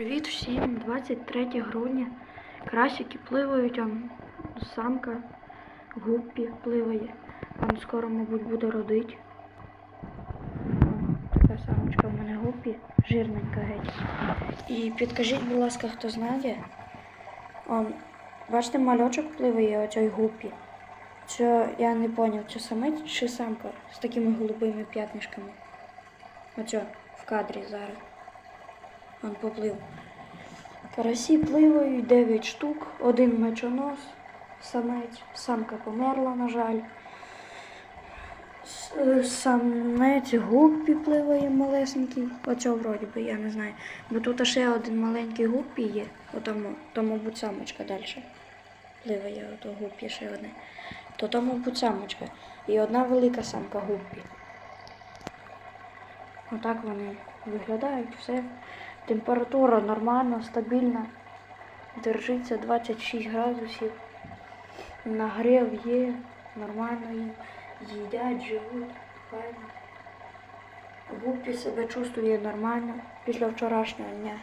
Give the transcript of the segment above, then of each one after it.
Привіт всім! 23 грудня. Красики пливають, он самка гуппі пливає. Он скоро, мабуть, буде родить. Така самочка в мене гуппі, жирненька геть. І підкажіть, будь ласка, хто знає. Он, бачите, мальочок пливає оцей гуппі. Це я не поняв, це самець чи самка з такими голубими п'ятнишками. Оцьо в кадрі зараз. Он поплив. Карасі пливають 9 штук, один мечонос, самець, самка померла, на жаль. Е, Самець гуппі пливає малесенький. Оцього вроді би, я не знаю. Бо тут ще один маленький гуппі є, отому, то, мабуть, самочка далі. Пливає ото гуппі ще одне. То то, мабуть, самочка. І одна велика самка гуппі. Отак вони виглядають, все. Температура нормальна, стабільна. Держиться 26 градусів. Нагрів є, нормально. Їдять, живуть, файно. Гуппі себе чувствує нормально після вчорашнього дня.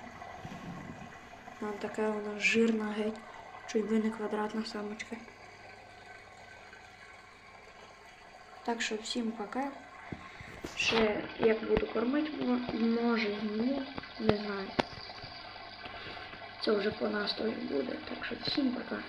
Вона така вона жирна геть, чуть би не квадратна самочка. Так що всім пока. Ще як буду кормити, може зніму, не знаю. Це вже по настрою буде, так що всім пока.